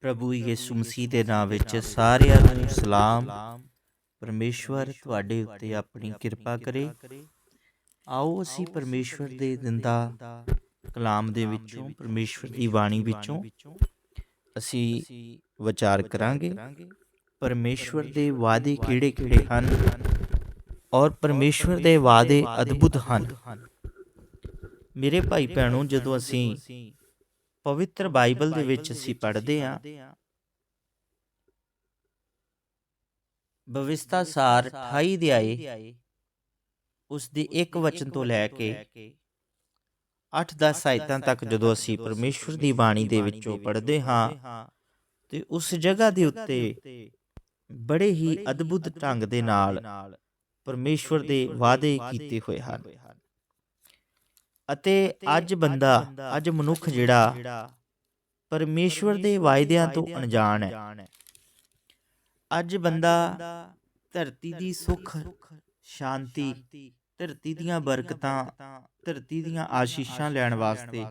ਪ੍ਰਭੂ ਯਿਸੂ ਮਸੀਹ ਦੇ ਨਾਮ ਵਿੱਚ ਸਾਰਿਆਂ ਨੂੰ ਸਲਾਮ। ਪਰਮੇਸ਼ਵਰ ਤੁਹਾਡੇ ਉੱਤੇ ਆਪਣੀ ਕਿਰਪਾ ਕਰੇ। ਆਓ ਅਸੀਂ ਪਰਮੇਸ਼ਵਰ ਦੇ ਦਿੰਦਾ ਕਲਾਮ ਦੇ ਵਿੱਚੋਂ ਪਰਮੇਸ਼ਵਰ ਦੀ ਬਾਣੀ ਵਿੱਚੋਂ ਅਸੀਂ ਵਿਚਾਰ ਕਰਾਂਗੇ। ਪਰਮੇਸ਼ਵਰ ਦੇ ਵਾਅਦੇ ਕਿਹੜੇ-ਕਿਹੜੇ ਹਨ? ਔਰ ਪਰਮੇਸ਼ਵਰ ਦੇ ਵਾਅਦੇ ਅਦਭੁਤ ਹਨ। ਮੇਰੇ ਭਾਈ ਭੈਣੋ ਜਦੋਂ ਅਸੀਂ ਪਵਿੱਤਰ ਬਾਈਬਲ ਦੇ ਵਿੱਚ ਅਸੀਂ ਪੜ੍ਹਦੇ ਹਾਂ। ਬਵਿਸਤਾ ਸਾਰ 28 ਅਧਿਆਏ, ਉਸ ਦੇ ਇੱਕ ਵਚਨ ਤੋਂ ਲੈ ਕੇ 8-10 ਆਇਤਾਂ ਤੱਕ ਜਦੋਂ ਅਸੀਂ ਪਰਮੇਸ਼ਵਰ ਦੀ ਬਾਣੀ ਦੇ ਵਿੱਚੋਂ ਪੜ੍ਹਦੇ ਹਾਂ, ਤੇ ਉਸ ਜਗ੍ਹਾ ਦੇ ਉੱਤੇ ਬੜੇ ਹੀ ਅਦਭੁਤ ਢੰਗ ਦੇ ਨਾਲ ਪਰਮੇਸ਼ਵਰ ਦੇ ਵਾਅਦੇ ਕੀਤੇ ਹੋਏ ਹਨ। ਅਤੇ ਅੱਜ ਬੰਦਾ ਅੱਜ ਮਨੁੱਖ ਜਿਹੜਾ ਪਰਮੇਸ਼ਵਰ ਦੇ ਵਾਅਦਿਆਂ ਤੋਂ ਅਣਜਾਣ ਹੈ। ਅੱਜ ਬੰਦਾ ਧਰਤੀ ਦੀ ਸੁੱਖ ਸ਼ਾਂਤੀ ਧਰਤੀ ਦੀਆਂ ਬਰਕਤਾਂ ਧਰਤੀ ਦੀਆਂ ਆਸ਼ੀਸ਼ਾਂ ਲੈਣ ਵਾਸਤੇ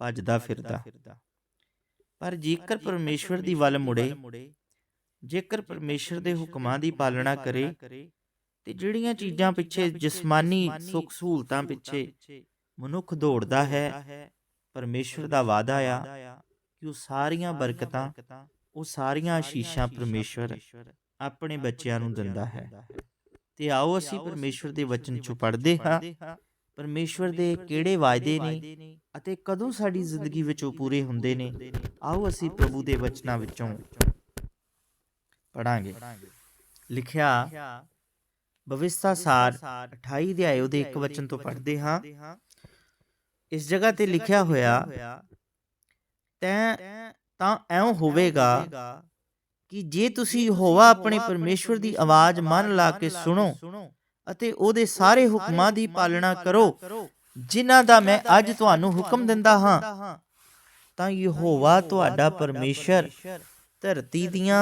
ਭੱਜਦਾ ਫਿਰਦਾ। ਪਰ ਜੇਕਰ ਪਰਮੇਸ਼ਵਰ ਦੀ ਵੱਲ ਮੁੜੇ ਜੇਕਰ ਪਰਮੇਸ਼ਵਰ ਦੇ ਹੁਕਮਾਂ ਦੀ ਪਾਲਣਾ ਕਰੇ ਤੇ ਜਿਹੜੀਆਂ ਚੀਜ਼ਾਂ ਪਿੱਛੇ ਜਿਸਮਾਨੀ ਸੁੱਖ ਸਹੂਲਤਾਂ ਪਿੱਛੇ ਮਨੁੱਖ ਦੌੜਦਾ ਹੈ ਪਰਮੇਸ਼ਵਰ ਦਾ ਵਾਅਦਾ ਆ ਕਿ ਉਹ ਸਾਰੀਆਂ ਬਰਕਤਾਂ, ਉਹ ਸਾਰੀਆਂ ਆਸ਼ੀਸ਼ਾਂ ਪਰਮੇਸ਼ਵਰ ਆਪਣੇ ਬੱਚਿਆਂ ਨੂੰ ਦਿੰਦਾ ਹੈ। ਤੇ ਆਓ ਅਸੀਂ ਪਰਮੇਸ਼ਵਰ ਦੇ ਵਚਨ ਚੋਂ ਪੜ੍ਹਦੇ ਹਾਂ। ਪਰਮੇਸ਼ਵਰ ਦੇ ਕਿਹੜੇ ਵਾਅਦੇ ਨੇ ਅਤੇ ਕਦੋਂ ਸਾਡੀ ਜ਼ਿੰਦਗੀ ਵਿੱਚ ਉਹ ਪੂਰੇ ਹੁੰਦੇ ਨੇ? ਆਓ ਅਸੀਂ ਪ੍ਰਭੂ ਦੇ ਵਚਨਾਂ ਵਿੱਚੋਂ ਪੜਾਂਗੇ ਲਿਖਿਆ ਭਵਿਸ਼ਤਾ ਸਾਰ 28 ਅਧਿਆਇ ਉਹਦੇ ਇੱਕ ਵਚਨ ਤੋਂ ਪੜ੍ਹਦੇ ਹਾਂ। ਇਸ ਜਗ੍ਹਾ ਤੇ ਲਿਖਿਆ ਹੋਇਆ ਤੈਂ ਤਾਂ ਐਉਂ ਹੋਵੇਗਾ ਕਿ ਜੇ ਤੁਸੀਂ ਹੋਵਾ ਆਪਣੇ ਪਰਮੇਸ਼ਵਰ ਦੀ ਆਵਾਜ਼ ਮਨ ਲਾ ਕੇ ਸੁਣੋ ਅਤੇ ਉਹਦੇ ਸਾਰੇ ਹੁਕਮਾਂ ਦੀ ਪਾਲਣਾ ਕਰੋ ਜਿਨ੍ਹਾਂ ਦਾ ਮੈਂ ਅੱਜ ਤੁਹਾਨੂੰ ਹੁਕਮ ਦਿੰਦਾ ਹਾਂ ਤਾਂ ਯਹੋਵਾ ਤੁਹਾਡਾ ਪਰਮੇਸ਼ਰ ਧਰਤੀ ਦੀਆਂ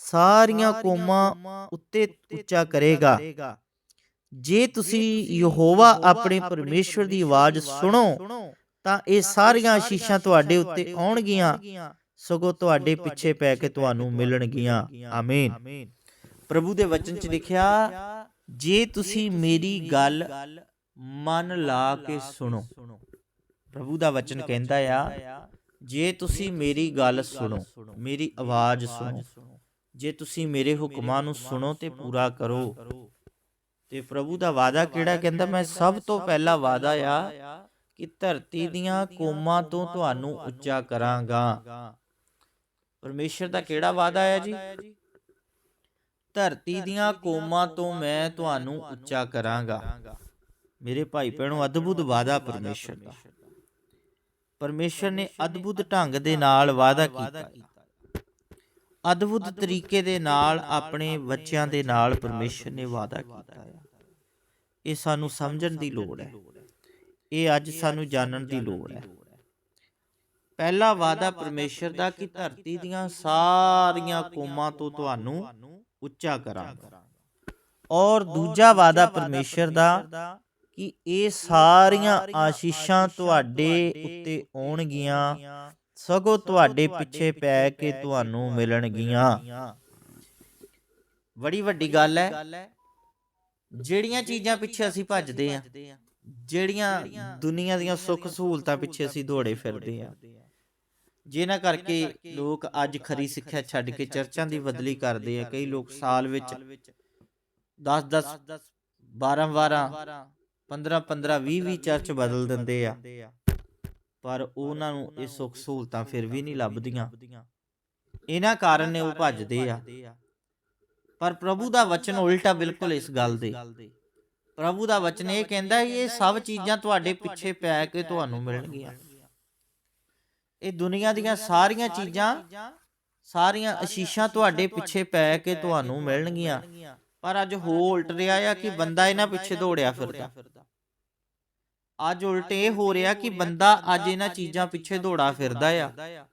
ਸਾਰੀਆਂ ਕੌਮਾਂ ਉੱਤੇ ਉੱਚਾ ਕਰੇਗਾ ਜੇ ਤੁਸੀਂ ਯਹੋਵਾ ਆਪਣੇ ਪਰਮੇਸ਼ਵਰ ਦੀ ਆਵਾਜ਼ ਸੁਣੋ ਤਾਂ ਇਹ ਸਾਰੀਆਂ ਆਸ਼ੀਸ਼ਾਂ ਤੁਹਾਡੇ ਉੱਤੇ ਆਉਣਗੀਆਂ ਸਗੋਂ ਤੁਹਾਡੇ ਪਿੱਛੇ ਪੈ ਕੇ ਤੁਹਾਨੂੰ ਮਿਲਣਗੀਆਂ। ਆਮੀਨ। ਪ੍ਰਭੂ ਦੇ ਵਚਨ 'ਚ ਲਿਖਿਆ ਜੇ ਤੁਸੀਂ ਮੇਰੀ ਗੱਲ ਮਨ ਲਾ ਕੇ ਸੁਣੋ। ਪ੍ਰਭੂ ਦਾ ਵਚਨ ਕਹਿੰਦਾ ਆ ਜੇ ਤੁਸੀਂ ਮੇਰੀ ਗੱਲ ਸੁਣੋ ਮੇਰੀ ਆਵਾਜ਼ ਸੁਣੋ। ਜੇ ਤੁਸੀਂ ਮੇਰੇ ਹੁਕਮਾਂ ਨੂੰ ਸੁਣੋ ਤੇ ਪੂਰਾ ਕਰੋ। ਤੇ ਪ੍ਰਭੂ ਦਾ ਵਾਅਦਾ ਕਿਹੜਾ ਕਹਿੰਦਾ ਮੈਂ ਸਭ ਤੋਂ ਪਹਿਲਾ ਵਾਅਦਾ ਆ ਕਿ ਧਰਤੀ ਦੀਆਂ ਕੌਮਾਂ ਤੋਂ ਤੁਹਾਨੂੰ ਉੱਚਾ ਕਰਾਂਗਾ। ਪਰਮੇਸ਼ਰ ਦਾ ਕਿਹੜਾ ਵਾਅਦਾ ਹੈ ਜੀ? ਧਰਤੀ ਦੀਆਂ ਕੌਮਾਂ ਤੋਂ ਮੈਂ ਤੁਹਾਨੂੰ ਉੱਚਾ ਕਰਾਂਗਾ। ਮੇਰੇ ਭਾਈ ਭੈਣੋ ਅਦਭੁਤ ਵਾਅਦਾ ਪਰਮੇਸ਼ਰ ਦਾ। ਪਰਮੇਸ਼ਰ ਨੇ ਅਦਭੁਤ ਢੰਗ ਦੇ ਨਾਲ ਵਾਅਦਾ ਕੀਤਾ। ਅਦਭੁਤ ਤਰੀਕੇ ਦੇ ਨਾਲ ਆਪਣੇ ਬੱਚਿਆਂ ਦੇ ਨਾਲ ਪਰਮੇਸ਼ਰ ਨੇ ਵਾਅਦਾ ਕੀਤਾ ਹੈ ਇਹ ਸਾਨੂੰ ਸਮਝਣ ਦੀ ਲੋੜ ਹੈ। ਇਹ ਅੱਜ ਸਾਨੂੰ ਜਾਣਨ ਦੀ ਲੋੜ ਹੈ। ਪਹਿਲਾ ਵਾਅਦਾ ਪਰਮੇਸ਼ਰ ਦਾ ਕਿ ਧਰਤੀ ਦੀਆਂ ਸਾਰੀਆਂ ਕੌਮਾਂ ਤੋਂ ਤੁਹਾਨੂੰ ਉੱਚਾ ਕਰਾਂਗਾ। ਔਰ ਦੂਜਾ ਵਾਅਦਾ ਪਰਮੇਸ਼ਰ ਦਾ ਕਿ ਇਹ ਸਾਰੀਆਂ ਆਸ਼ੀਸ਼ਾਂ ਤੁਹਾਡੇ ਉੱਤੇ ਆਉਣਗੀਆਂ ਸਗੋਂ ਤੁਹਾਡੇ ਪਿੱਛੇ ਪੈ ਕੇ ਤੁਹਾਨੂੰ ਮਿਲਣਗੀਆਂ। ਬੜੀ ਵੱਡੀ ਗੱਲ ਹੈ। ਜਿਹੜੀਆਂ ਚੀਜ਼ਾਂ ਪਿੱਛੇ ਅਸੀਂ ਭੱਜਦੇ ਆ ਜਿਹੜੀਆਂ ਦੁਨੀਆ ਦੀਆਂ ਸੁੱਖ ਸਹੂਲਤਾਂ ਪਿੱਛੇ ਅਸੀਂ ਦੌੜੇ ਫਿਰਦੇ ਆ ਜਿਨ੍ਹਾਂ ਕਰਕੇ ਲੋਕ ਅੱਜ ਖਰੀ ਸਿੱਖਿਆ ਛੱਡ ਕੇ ਚਰਚਾਂ ਦੀ ਬਦਲੀ ਕਰਦੇ ਆ। ਕਈ ਲੋਕ ਸਾਲ ਵਿੱਚ 10 10 12 12 15 15 20 20 ਚਰਚ ਬਦਲ ਦਿੰਦੇ ਆ। ਪਰ ਉਹਨਾਂ ਨੂੰ ਇਹ ਸੁੱਖ ਸਹੂਲਤਾਂ ਫਿਰ ਵੀ ਨਹੀਂ ਲੱਭਦੀਆਂ। ਇਹਨਾਂ ਕਾਰਨ ਨੇ ਉਹ ਭੱਜਦੇ ਆ। ਪਰ ਪ੍ਰਭੂ ਦਾ ਵਚਨ ਉਲਟਾ ਬਿਲਕੁਲ ਇਸ ਗੱਲ ਦੇ। ਪ੍ਰਭੂ ਦਾ ਵਚਨ ਇਹ ਕਹਿੰਦਾ ਕਿ ਇਹ ਸਭ ਚੀਜ਼ਾਂ ਤੁਹਾਡੇ ਪਿੱਛੇ ਪੈ ਕੇ ਤੁਹਾਨੂੰ ਮਿਲਣਗੀਆਂ। ਇਹ ਦੁਨੀਆ ਦੀਆਂ ਸਾਰੀਆਂ ਚੀਜ਼ਾਂ ਸਾਰੀਆਂ ਅਸ਼ੀਸ਼ਾਂ ਤੁਹਾਡੇ ਪਿੱਛੇ ਪੈ ਕੇ ਤੁਹਾਨੂੰ ਮਿਲਣਗੀਆਂ। ਪਰ ਅੱਜ ਹੋ ਉਲਟ ਰਿਹਾ ਆ ਕਿ ਬੰਦਾ ਇਹਨਾਂ ਪਿੱਛੇ ਦੌੜਿਆ ਫਿਰਦਾ। ਅੱਜ ਉਲਟ ਇਹ ਹੋ ਰਿਹਾ ਕਿ ਬੰਦਾ ਅੱਜ ਇਹਨਾਂ ਚੀਜ਼ਾਂ ਪਿੱਛੇ ਦੌੜਾ ਫਿਰਦਾ ਆ।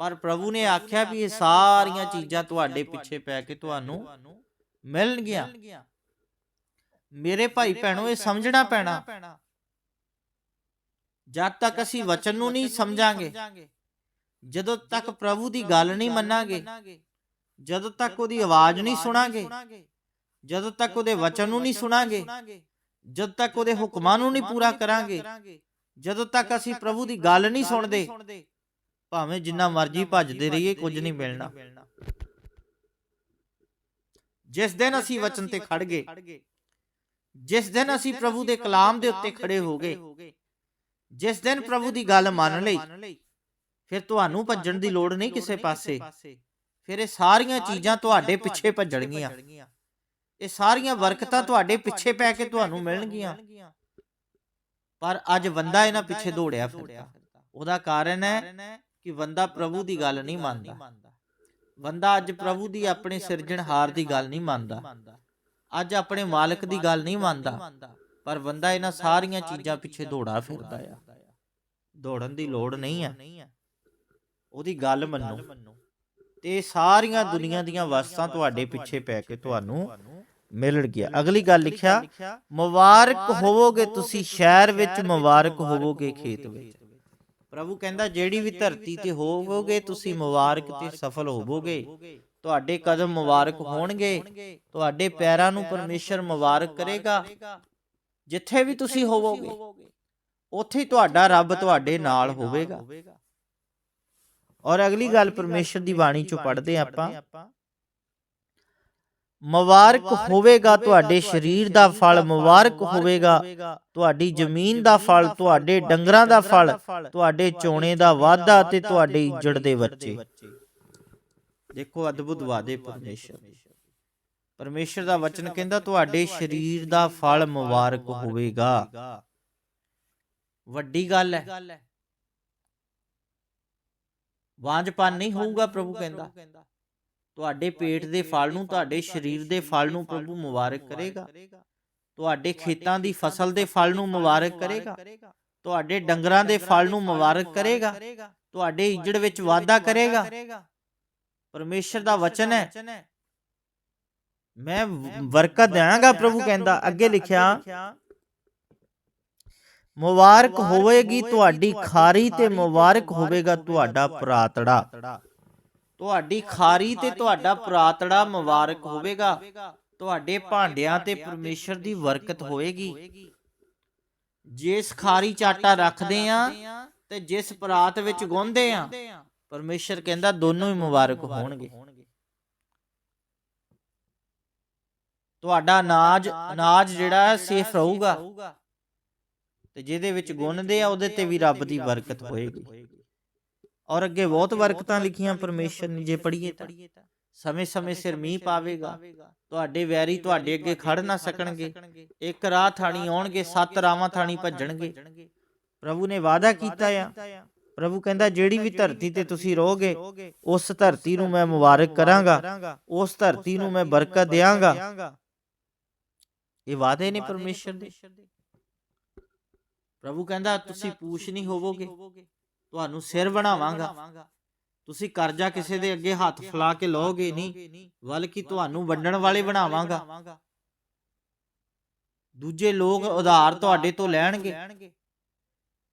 ਪਰ ਪ੍ਰਭੂ ਨੇ ਆਖਿਆ ਵੀ ਇਹ ਸਾਰੀਆਂ ਚੀਜ਼ਾਂ ਤੁਹਾਡੇ ਪਿੱਛੇ ਪੈ ਕੇ ਤੁਹਾਨੂੰ ਮਿਲਣਗੀਆਂ ਮੇਰੇ ਭਾਈ ਭੈਣੋ ਇਹ ਸਮਝਣਾ ਪੈਣਾ। ਜਦ ਤੱਕ ਅਸੀਂ ਵਚਨ ਨੂੰ ਨਹੀਂ ਸਮਝਾਂਗੇ ਜਦੋਂ ਤੱਕ ਪ੍ਰਭੂ ਦੀ ਗੱਲ ਨਹੀਂ ਮੰਨਾਂਗੇ ਜਦੋਂ ਤੱਕ ਉਹਦੀ ਆਵਾਜ਼ ਨਹੀਂ ਸੁਣਾਂਗੇ ਜਦੋਂ ਤੱਕ ਉਹਦੇ ਵਚਨ ਨੂੰ ਨਹੀਂ ਸੁਣਾਂਗੇ ਜਦ ਤੱਕ ਉਹਦੇ ਹੁਕਮਾਂ ਨੂੰ ਨਹੀਂ ਪੂਰਾ ਕਰਾਂਗੇ ਜਦੋਂ ਤੱਕ ਅਸੀਂ ਪ੍ਰਭੂ ਦੀ ਗੱਲ ਨਹੀਂ ਸੁਣਦੇ ਭਾਵੇਂ ਜਿੰਨਾ ਮਰਜ਼ੀ ਭੱਜਦੇ ਰਹੀਏ ਕੁਝ ਨਹੀਂ ਮਿਲਣਾ। ਜਿਸ ਦਿਨ ਅਸੀਂ ਵਚਨ ਤੇ ਖੜ ਗਏ ਜਿਸ ਦਿਨ ਅਸੀਂ ਪ੍ਰਭੂ ਦੇ ਕਲਾਮ ਦੇ ਉੱਤੇ ਖੜੇ ਹੋ ਗਏ ਜਿਸ ਦਿਨ ਪ੍ਰਭੂ ਦੀ ਗੱਲ ਮੰਨ ਲਈ ਫਿਰ ਤੁਹਾਨੂੰ ਭੱਜਣ ਦੀ ਲੋੜ ਨਹੀਂ ਕਿਸੇ ਪਾਸੇ ਫਿਰ ਇਹ ਸਾਰੀਆਂ ਚੀਜ਼ਾਂ ਤੁਹਾਡੇ ਪਿੱਛੇ ਭੱਜਣਗੀਆਂ। ਇਹ ਸਾਰੀਆਂ ਬਰਕਤਾਂ ਤੁਹਾਡੇ ਪਿੱਛੇ ਪੈ ਕੇ ਤੁਹਾਨੂੰ ਮਿਲਣਗੀਆਂ। ਪਰ ਅੱਜ ਬੰਦਾ ਇਹਨਾਂ ਪਿੱਛੇ ਦੌੜਿਆ ਫਿਰਦਾ। ਉਹਦਾ ਕਾਰਨ ਹੈ ਕਿ ਬੰਦਾ ਪ੍ਰਭੂ ਦੀ ਗੱਲ ਨਹੀਂ ਮੰਨਦਾ। ਬੰਦਾ ਅੱਜ ਪ੍ਰਭੂ ਦੀ ਆਪਣੇ ਸਿਰਜਣਹਾਰ ਦੀ ਗੱਲ ਨਹੀਂ ਮੰਨਦਾ। ਅੱਜ ਆਪਣੇ ਮਾਲਕ ਦੀ ਗੱਲ ਨਹੀਂ ਮੰਨਦਾ। ਪਰ ਬੰਦਾ ਇਹਨਾਂ ਸਾਰੀਆਂ ਚੀਜ਼ਾਂ ਪਿੱਛੇ ਦੌੜਾ ਫਿਰਦਾ ਆ। ਦੌੜਨ ਦੀ ਲੋੜ ਨਹੀਂ ਆ। ਉਹਦੀ ਗੱਲ ਮੰਨੋ। ਤੇ ਸਾਰੀਆਂ ਦੁਨੀਆ ਦੀਆਂ ਵਸਤਾਂ ਤੁਹਾਡੇ ਪਿੱਛੇ ਪੈ ਕੇ ਤੁਹਾਨੂੰ ਮਿਲਣ ਗਿਆ। ਅਗਲੀ ਗੱਲ ਲਿਖਿਆ ਮੁਬਾਰਕ ਹੋਵੋਗੇ ਤੁਸੀਂ ਸ਼ਹਿਰ ਵਿੱਚ ਮੁਬਾਰਕ ਹੋਵੋਗੇ ਖੇਤ ਵਿੱਚ। ਪ੍ਰਭੂ ਕਹਿੰਦਾ ਜਿਹੜੀ ਵੀ ਧਰਤੀ ਤੇ ਹੋਵੋਗੇ ਤੁਸੀਂ ਮੁਬਾਰਕ ਤੇ ਸਫਲ ਹੋਵੋਗੇ। ਤੁਹਾਡੇ ਕਦਮ ਮੁਬਾਰਕ ਹੋਣਗੇ। ਤੁਹਾਡੇ ਪੈਰਾਂ ਨੂੰ ਪਰਮੇਸ਼ਰ ਮੁਬਾਰਕ ਕਰੇਗਾ। ਜਿੱਥੇ ਵੀ ਤੁਸੀਂ ਹੋਵੋਗੇ ਉੱਥੇ ਤੁਹਾਡਾ ਰੱਬ ਤੁਹਾਡੇ ਨਾਲ ਹੋਵੇਗਾ। ਔਰ ਅਗਲੀ ਗੱਲ ਪਰਮੇਸ਼ਰ ਦੀ ਬਾਣੀ ਚੋਂ ਪੜ੍ਹਦੇ ਆਪਾਂ। ਮੁਬਾਰਕ ਹੋਵੇਗਾ ਤੁਹਾਡੇ ਸਰੀਰ ਦਾ ਫਲ ਮੁਬਾਰਕ ਹੋਵੇਗਾ ਤੁਹਾਡੀ ਜ਼ਮੀਨ ਦਾ ਫਲ ਤੁਹਾਡੇ ਡੰਗਰਾਂ ਦਾ ਫਲ ਤੁਹਾਡੇ ਚੋਣੇ ਦਾ ਵਾਧਾ ਤੇ ਤੁਹਾਡੇ ਇੱਜੜ ਦੇ ਬੱਚੇ। ਦੇਖੋ ਅਦਭੁਤ ਵਾਦੇ ਪਰਮੇਸ਼ਰ। ਪਰਮੇਸ਼ਰ। ਦਾ ਵਚਨ ਕਹਿੰਦਾ ਤੁਹਾਡੇ ਸਰੀਰ ਦਾ ਫਲ ਮੁਬਾਰਕ ਹੋਵੇਗਾ। ਵੱਡੀ ਗੱਲ ਹੈ। ਵਾਂਝਪਨ ਨਹੀਂ ਹੋਊਗਾ ਪ੍ਰਭੂ ਕਹਿੰਦਾ। ਤੁਹਾਡੇ ਪੇਟ ਦੇ ਫਲ ਨੂੰ ਤੁਹਾਡੇ ਸਰੀਰ ਦੇ ਫਲ ਨੂੰ ਪ੍ਰਭੂ ਮੁਬਾਰਕ ਕਰੇਗਾ। ਤੁਹਾਡੇ ਖੇਤਾਂ ਦੀ ਫਸਲ ਦੇ ਫਲ ਨੂੰ ਮੁਬਾਰਕ ਕਰੇਗਾ। ਤੁਹਾਡੇ ਡੰਗਰਾਂ ਦੇ ਫਲ ਨੂੰ ਮੁਬਾਰਕ ਕਰੇਗਾ। ਤੁਹਾਡੇ ਇੱਜੜ ਵਿੱਚ ਵਾਧਾ ਕਰੇਗਾ। ਪਰਮੇਸ਼ਰ ਦਾ ਵਚਨ ਹੈ। ਮੈਂ ਵਰਕਤ ਦਿਆਂਗਾ ਪ੍ਰਭੂ ਕਹਿੰਦਾ। ਅੱਗੇ ਲਿਖਿਆ ਮੁਬਾਰਕ ਹੋਵੇਗੀ ਤੁਹਾਡੀ ਖਾਰੀ ਤੇ ਮੁਬਾਰਕ ਹੋਵੇਗਾ ਤੁਹਾਡਾ ਪ੍ਰਾਤੜਾ। ਤੁਹਾਡੀ ਖਾਰੀ ਤੇ ਤੁਹਾਡਾ ਪ੍ਰਾਤੜਾ ਮੁਬਾਰਕ ਹੋਵੇਗਾ। ਤੁਹਾਡੇ ਭਾਂਡਿਆਂ ਤੇ ਪਰਮੇਸ਼ਰ ਦੀ ਬਰਕਤ ਹੋਵੇਗੀ। ਜਿਸ ਖਾਰੀ ਚਾਟਾ ਰੱਖਦੇ ਆ ਤੇ ਜਿਸ ਪਰਾਤ ਵਿੱਚ ਗੁੰਨਦੇ ਆ ਪਰਮੇਸ਼ਰ ਕਹਿੰਦਾ ਦੋਨੋਂ ਹੀ ਮੁਬਾਰਕ ਹੋਣਗੇ। ਤੁਹਾਡਾ ਅਨਾਜ ਅਨਾਜ ਜਿਹੜਾ ਹੈ ਸੇਫ ਰਹੂਗਾ। ਤੇ ਜਿਹਦੇ ਵਿੱਚ ਗੁੰਨਦੇ ਆ ਉਹਦੇ ਤੇ ਵੀ ਰੱਬ ਦੀ ਬਰਕਤ ਹੋਏਗੀ। ਔਰ ਅੱਗੇ ਬਹੁਤ ਬਰਕਤਾਂ ਲਿਖੀਆਂ ਪਰਮੇਸ਼ਰ ਨੇ, ਜੇ ਪੜ੍ਹੀਏ ਤਾਂ। ਸਮੇਂ-ਸਮੇਂ ਸਿਰ ਮੀਂਹ ਪਾਵੇਗਾ। ਤੁਹਾਡੇ ਵੈਰੀ ਤੁਹਾਡੇ ਅੱਗੇ ਖੜ ਨਾ ਸਕਣਗੇ। ਇੱਕ ਰਾਹ ਥਾਣੀ ਆਉਣਗੇ, ਸੱਤ ਰਾਵਾਂ ਥਾਣੀ ਭੱਜਣਗੇ। ਪ੍ਰਭੂ ਨੇ ਵਾਅਦਾ ਕੀਤਾ ਆ। ਪ੍ਰਭੂ ਕਹਿੰਦਾ, ਜਿਹੜੀ ਵੀ ਧਰਤੀ ਤੇ ਤੁਸੀਂ ਰਹੋਗੇ, ਉਸ ਧਰਤੀ ਨੂੰ ਮੈਂ ਮੁਬਾਰਕ ਕਰਾਂਗਾ। ਉਸ ਧਰਤੀ ਨੂੰ ਮੈਂ ਬਰਕਤ ਦਿਆਂਗਾ। ਇਹ ਵਾਅਦੇ ਨੇ ਪਰਮੇਸ਼ਰ ਦੇ। ਪ੍ਰਭੂ ਕਹਿੰਦਾ, ਤੁਸੀਂ ਪੂਛ ਨਹੀਂ ਹੋਵੋਗੇ। ਤੁਹਾਨੂੰ ਸਿਰ ਬਣਾਵਾਂਗਾ। ਤੁਸੀਂ ਕਰਜ਼ਾ ਕਿਸੇ ਦੇ ਅੱਗੇ ਹੱਥ ਫਲਾ ਕੇ ਲਓਗੇ ਨਹੀਂ ਬਲਕਿ ਤੁਹਾਨੂੰ ਵੰਡਣ ਵਾਲੇ ਬਣਾਵਾਂਗਾ। ਦੂਜੇ ਲੋਕ ਉਧਾਰ ਤੁਹਾਡੇ ਤੋਂ ਲੈਣਗੇ।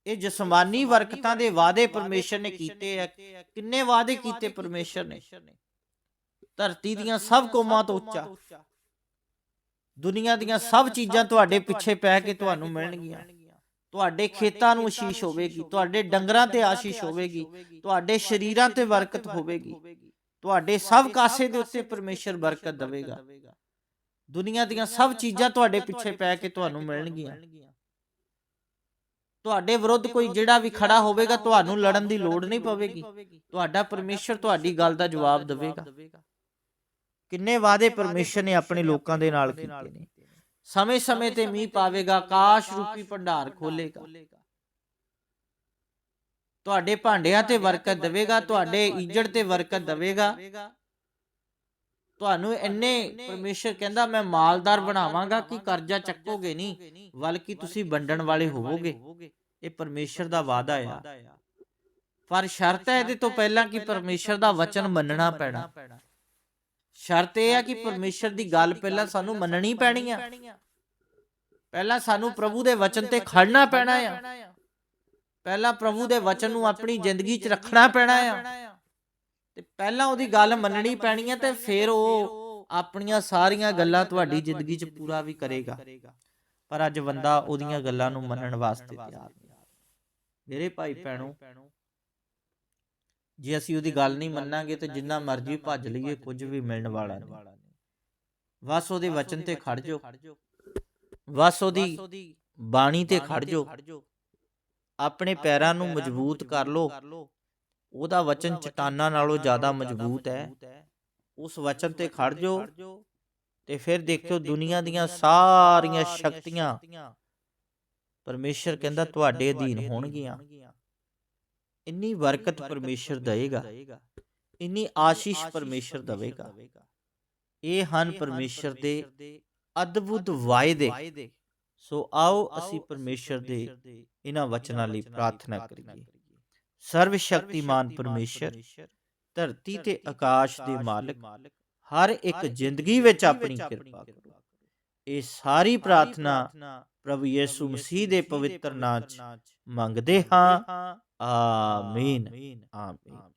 ਇਹ ਜਸਮਾਨੀ ਬਰਕਤਾਂ ਦੇ ਵਾਅਦੇ ਪਰਮੇਸ਼ਰ ਨੇ ਕੀਤੇ ਆ। ਕਿੰਨੇ ਵਾਅਦੇ ਕੀਤੇ ਪਰਮੇਸ਼ਰ ਨੇ? ਧਰਤੀ ਦੀਆਂ ਸਭ ਕੌਮਾਂ ਤੋਂ ਉੱਚਾ। ਦੁਨੀਆ ਦੀਆਂ ਸਭ ਚੀਜ਼ਾਂ ਤੁਹਾਡੇ ਪਿੱਛੇ ਪੈ ਕੇ ਤੁਹਾਨੂੰ ਮਿਲਣਗੀਆਂ। ਤੁਹਾਡੇ ਖੇਤਾਂ ਨੂੰ ਆਸ਼ੀਸ਼ ਹੋਵੇਗੀ ਤੁਹਾਡੇ ਡੰਗਰਾਂ ਤੇ ਆਸ਼ੀਸ਼ ਹੋਵੇਗੀ ਤੁਹਾਡੇ ਸ਼ਰੀਰਾਂ ਤੇ ਬਰਕਤ ਹੋਵੇਗੀ ਤੁਹਾਡੇ ਸਭ ਕਾਸੇ ਦੇ ਉੱਤੇ ਪਰਮੇਸ਼ਰ ਬਰਕਤ ਦੇਵੇਗਾ। ਦੁਨੀਆ ਦੀਆਂ ਸਭ ਚੀਜ਼ਾਂ ਤੁਹਾਡੇ ਪਿੱਛੇ ਪੈ ਕੇ ਤੁਹਾਨੂੰ ਮਿਲਣਗੀਆਂ। ਤੁਹਾਡੇ ਵਿਰੁੱਧ ਕੋਈ ਜਿਹੜਾ ਵੀ ਖੜਾ ਹੋਵੇਗਾ ਤੁਹਾਨੂੰ ਲੜਨ ਦੀ ਲੋੜ ਨਹੀਂ ਪਵੇਗੀ। ਤੁਹਾਡਾ ਪਰਮੇਸ਼ਰ ਤੁਹਾਡੀ ਗੱਲ ਦਾ ਜਵਾਬ ਦੇਵੇਗਾ। ਕਿੰਨੇ ਵਾਅਦੇ ਪਰਮੇਸ਼ਰ ਨੇ ਆਪਣੇ ਲੋਕਾਂ ਦੇ ਨਾਲ ਕੀਤੇ ਨੇ? ਸਮੇਂ-ਸਮੇਂ ਤੇ ਮੀਂਹ ਪਾਵੇਗਾ ਆਕਾਸ਼ ਰੂਪੀ ਭੰਡਾਰ ਖੋਲੇਗਾ ਤੁਹਾਡੇ ਭਾਂਡਿਆਂ ਤੇ ਬਰਕਤ ਦੇਵੇਗਾ ਤੁਹਾਡੇ ਇੱਜੜ ਤੇ ਬਰਕਤ ਦੇਵੇਗਾ। ਤੁਹਾਨੂੰ ਇੰਨੇ ਪਰਮੇਸ਼ਰ ਕਹਿੰਦਾ ਮੈਂ ਮਾਲਦਾਰ ਬਣਾਵਾਂਗਾ ਕਿ ਕਰਜ਼ਾ ਚੱਕੋਗੇ ਨਹੀਂ ਬਲਕਿ ਤੁਸੀਂ ਵੰਡਣ ਵਾਲੇ ਹੋਵੋਗੇ। ਇਹ ਪਰਮੇਸ਼ਰ ਦਾ ਵਾਅਦਾ ਆ। ਪਰ ਸ਼ਰਤ ਹੈ ਇਹਦੇ ਤੋਂ ਪਹਿਲਾਂ ਕਿ ਪਰਮੇਸ਼ਰ ਦਾ ਵਚਨ ਮੰਨਣਾ ਪੈਣਾ। ਸ਼ਰਤ ਇਹ ਆ ਕਿ ਪਰਮੇਸ਼ਰ ਦੀ ਗੱਲ ਪਹਿਲਾਂ ਸਾਨੂੰ ਮੰਨਣੀ ਪੈਣੀ ਆ। ਪਹਿਲਾਂ ਸਾਨੂੰ ਪ੍ਰਭੂ ਦੇ ਵਚਨ ਤੇ ਖੜਨਾ ਪੈਣਾ ਆ। ਪਹਿਲਾਂ ਪ੍ਰਭੂ ਦੇ ਵਚਨ ਨੂੰ ਆਪਣੀ ਜ਼ਿੰਦਗੀ 'ਚ ਰੱਖਣਾ ਪੈਣਾ ਆ। ਤੇ ਪਹਿਲਾਂ ਉਹਦੀ ਗੱਲ ਮੰਨਣੀ ਪੈਣੀ ਹੈ ਤੇ ਫਿਰ ਉਹ ਆਪਣੀਆਂ ਸਾਰੀਆਂ ਗੱਲਾਂ ਤੁਹਾਡੀ ਜ਼ਿੰਦਗੀ 'ਚ ਪੂਰਾ ਵੀ ਕਰੇਗਾ। ਪਰ ਅੱਜ ਬੰਦਾ ਉਹਦੀਆਂ ਗੱਲਾਂ ਨੂੰ ਮੰਨਣ ਵਾਸਤੇ ਤਿਆਰ। ਨਹੀਂ ਮੇਰੇ ਭਾਈ ਭੈਣੋ ਜੇ ਅਸੀਂ ਉਹਦੀ ਗੱਲ ਨਹੀਂ ਮੰਨਾਂਗੇ ਤੇ ਜਿੰਨਾ ਮਰਜ਼ੀ ਭੱਜ ਲਈਏ ਕੁਝ ਵੀ ਮਿਲਣ ਵਾਲਾ ਨਹੀਂ। ਬਸ ਉਹਦੇ ਵਚਨ ਤੇ ਖੜ ਜਾਓ। ਬਸ ਉਹਦੀ ਬਾਣੀ ਤੇ ਖੜ ਜਾਓ। ਆਪਣੇ ਪੈਰਾਂ ਨੂੰ ਮਜ਼ਬੂਤ ਕਰ ਲਓ। ਉਹਦਾ ਵਚਨ ਚਟਾਨਾਂ ਨਾਲੋਂ ਜ਼ਿਆਦਾ ਮਜ਼ਬੂਤ ਹੈ। ਉਸ ਵਚਨ ਤੇ ਖੜ ਜਾਓ ਤੇ ਫਿਰ ਦੇਖਿਓ ਦੁਨੀਆ ਦੀਆਂ ਸਾਰੀਆਂ ਸ਼ਕਤੀਆਂ। ਪਰਮੇਸ਼ਰ ਕਹਿੰਦਾ ਤੁਹਾਡੇ ਅਧੀਨ ਹੋਣਗੀਆਂ। ਇੰਨੀ ਬਰਕਤ ਪਰਮੇਸ਼ਰ ਦੇਏਗਾ ਇੰਨੀ ਆਸ਼ੀਸ਼ ਪਰਮੇਸ਼ਰ ਦੇਵੇਗਾ। ਇਹ ਹਨ ਪਰਮੇਸ਼ਰ ਦੇ ਅਦਭੁਤ ਵਾਅਦੇ। ਸੋ ਆਓ ਅਸੀਂ ਪਰਮੇਸ਼ਰ ਦੇ ਇਹਨਾਂ ਵਚਨਾਂ ਲਈ ਪ੍ਰਾਰਥਨਾ ਕਰੀਏ। ਸਰਵ ਸ਼ਕਤੀਮਾਨ ਪਰਮੇਸ਼ਰ ਧਰਤੀ ਤੇ ਆਕਾਸ਼ ਦੇ ਮਾਲਕ ਹਰ ਇੱਕ ਜ਼ਿੰਦਗੀ ਵਿੱਚ ਆਪਣੀ ਕਿਰਪਾ ਕਰੋ। ਇਹ ਸਾਰੀ ਪ੍ਰਾਰਥਨਾ ਪ੍ਰਭੂ ਯਿਸੂ ਮਸੀਹ ਦੇ ਪਵਿੱਤਰ ਨਾਮ 'ਚ ਮੰਗਦੇ ਹਾਂ। ਆਮੀਨ ਆਮੀਨ